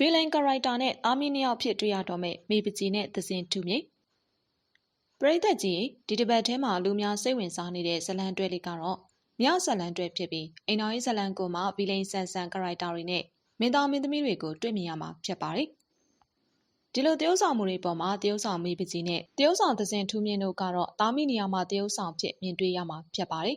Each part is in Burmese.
villain character နဲ့အာမီနှစ်ယောက်ဖြစ်တွေ့ရတော့မယ့်မေပကြီးနဲ့သစင်ထူမြေပရိသတ်ကြီးဒီတစ်ပတ်ထဲမှာလူများစိတ်ဝင်စားနေတဲ့ဇလန်တွဲလေးကတော့မြောက်ဇလန်တွဲဖြစ်ပြီးအိမ်တော်ရေးဇလန်ကိုမှ villain ဆန်ဆန် character တွေနဲ့မင်းသားမင်းသမီးတွေကိုတွေ့မြင်ရမှာဖြစ်ပါတယ်ဒီလိုတရုပ်ဆောင်မှုတွေပေါ်မှာတရုပ်ဆောင်မေပကြီးနဲ့တရုပ်ဆောင်သစင်ထူမြင့်တို့ကတော့တာမီနေရာမှာတရုပ်ဆောင်ဖြစ်မြင်တွေ့ရမှာဖြစ်ပါတယ်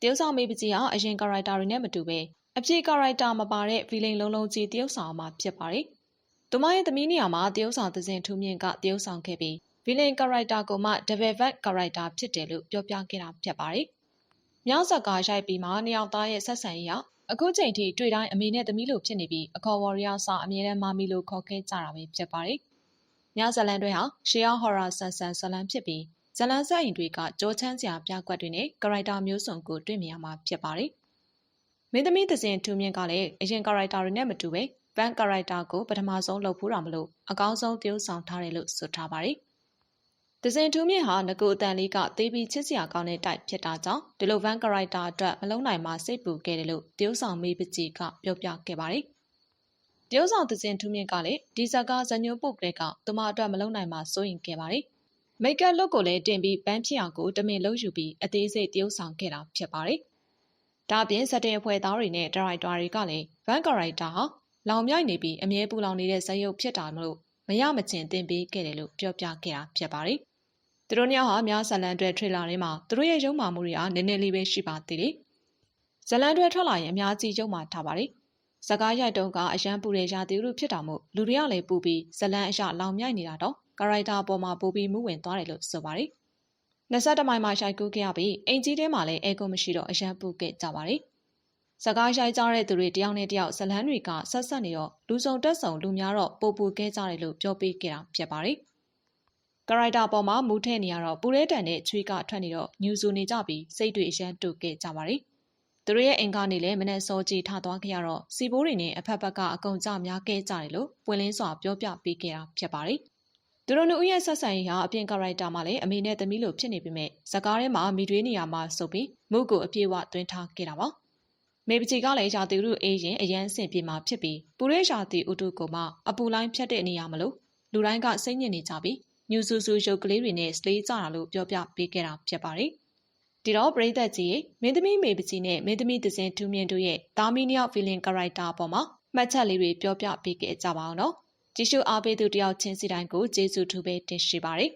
တရုပ်ဆောင်မေပကြီးဟာအရင် character တွေနဲ့မတူပဲ အပြည့် character မပါတဲ့ villain လုံးလုံးကြီးတရုပ်ဆောင်မှာဖြစ်ပါတယ်။သူမရဲ့သမီးနေရာမှာတရုပ်ဆောင်သစဉ်ထူးမြင့်ကတရုပ်ဆောင်ခဲ့ပြီး villain character ကိုမှ develop character ဖြစ်တယ်လို့ပြောပြခဲ့တာဖြစ်ပါတယ်။မြောက်ဇက်ကာရိုက်ပြီးမှနှစ်ယောက်သားရဲ့ဆက်ဆံရေးဟာအခုချိန်ထိတွေ့တိုင်းအမေနဲ့သမီးလိုဖြစ်နေပြီးအခေါ်ဝေါ်ရီယာစာအမြဲတမ်းမမီလိုခေါ်ခဲ့ကြတာပဲဖြစ်ပါတယ်။မြောက်ဇလန်တွေဟာရှေးဟောဟော်ရာဆန်ဆန်ဇလန်ဖြစ်ပြီးဇလန်ဆက်ရင်တွေကကြောချမ်းစရာပြကွက်တွေနဲ့ character မျိုးစုံကိုတွေ့မြင်ရမှာဖြစ်ပါတယ်။ မင်းသမီးသစဉ်ထူးမြင့်ကလည်းအရင် character တွေနဲ့မတူပဲ van character ကိုပထမဆုံးလုပ်ဖူးတာမလို့အကောင်းဆုံးတရုပ်ဆောင်ထားတယ်လို့ဆိုထားပါတယ်။သစဉ်ထူးမြင့်ဟာငကိုအတန်လေးကသေးပြီးချစ်စရာကောင်းတဲ့တိုက်ဖြစ်တာကြောင့်ဒီလို van character အတွက်မလုံးနိုင်မှစိတ်ပူခဲ့တယ်လို့တရုပ်ဆောင်မေးပကြီးကပြောပြခဲ့ပါတယ်။တရုပ်ဆောင်သစဉ်ထူးမြင့်ကလည်းဒီဇက်ကဇညိုပုတ်ကလေးကသူမအတွက်မလုံးနိုင်မှစိုးရင်ခဲ့ပါတယ်။မိတ်ကပ်လုတ်ကိုလည်းတင်ပြီးပန်းဖြစ်အောင်ကိုတမင်လုံးယူပြီးအသေးစိတ်တရုပ်ဆောင်ခဲ့တာဖြစ်ပါတယ်။ ဒါအပြင်ဇက်တင်အဖွဲ့သားတွေနဲ့ဒါရိုက်တာတွေကလည်းဗန်ကာရိုက်တာဟာလောင်မြိုက်နေပြီးအမြဲပူလောင်နေတဲ့ဇာတ်ရုပ်ဖြစ်တာမလို့မရမချင်တင်ပေးခဲ့တယ်လို့ပြောပြခဲ့တာဖြစ်ပါတယ်။သူတို့ညဟာများဇလန်တွေထရေလာထဲမှာသူတို့ရဲ့ရုံမာမှုတွေဟာနည်းနည်းလေးပဲရှိပါသေးတယ်။ဇလန်တွေထွက်လာရင်အများကြီးရုံမာထားပါတယ်။ဇကားရိုက်တုံးကအရန်ပူတဲ့ရာသီဥတုဖြစ်တာမို့လူတွေကလည်းပူပြီးဇလန်အရလောင်မြိုက်နေတာတော့ကာရိုက်တာပေါ်မှာပူပြီးမှုဝင်သွားတယ်လို့ဆိုပါတယ်။ 22မိုင်မှာရှိုက်ကူးခဲ့ရပြီးအိမ်ကြီးထဲမှာလည်းအဲကွန်မရှိတော့အရန်ပူခဲ့ကြပါတယ်။စကားရှိုက်ကြတဲ့သူတွေတယောက်နဲ့တယောက်ဇလန်းတွေကဆက်ဆက်နေတော့လူစုံတက်ဆုံလူများတော့ပိုပူခဲ့ကြတယ်လို့ပြောပေးခဲ့တာဖြစ်ပါတယ်။ကရိုက်တာပေါ်မှာမူးထဲနေရတော့ပူရဲတန်နဲ့ချွေးကထွက်နေတော့ညူဆူနေကြပြီးစိတ်တွေအရန်တူခဲ့ကြပါတယ်။သူတို့ရဲ့အိမ်ကနေလည်းမနဲ့စောကြီးထသွားခဲ့ရတော့စီဘိုးတွေနဲ့အဖက်ဖက်ကအကုန်ကြများခဲ့ကြတယ်လို့ပွင့်လင်းစွာပြောပြပေးခဲ့တာဖြစ်ပါတယ်။ သူတို့နှစ်ဦးရဲ့ဆက်ဆံရေးဟာအပြင်ကာရိုက်တာမှာလည်းအမေနဲ့သမီးလိုဖြစ်နေပေမဲ့ဇကားထဲမှာမိတွေးနေရမှာဆိုပြီးမုတ်ကိုအပြေးဝသွင်းထားခဲ့တာပါမေပချီကလည်းရာသီဥတုအေးရင်အရန်ဆင်ပြေမှာဖြစ်ပြီးပူရဲရာသီဥတုကိုမှအပူလိုင်းဖြတ်တဲ့နေရာမလို့လူတိုင်းကစိတ်ညစ်နေကြပြီးညူဆူဆူရုပ်ကလေးတွေနဲ့စလေးကြတာလို့ပြောပြပေးခဲ့တာဖြစ်ပါတယ်ဒီတော့ပရိသတ်ကြီးရဲ့မင်းသမီးမေပကြီးနဲ့မင်းသမီးသစင်ထူးမြင့်တို့ရဲ့တာမီနီယောက်ဖီလင်ကာရိုက်တာအပေါ်မှာမှတ်ချက်လေးတွေပြောပြပေးခဲ့ကြပါအောင်နော် ကြည့်ရှုအားပေးသူတယောက်ချင်းစီတိုင်းကိုကျေးဇူးထူးပဲတင်ရှိပါတယ်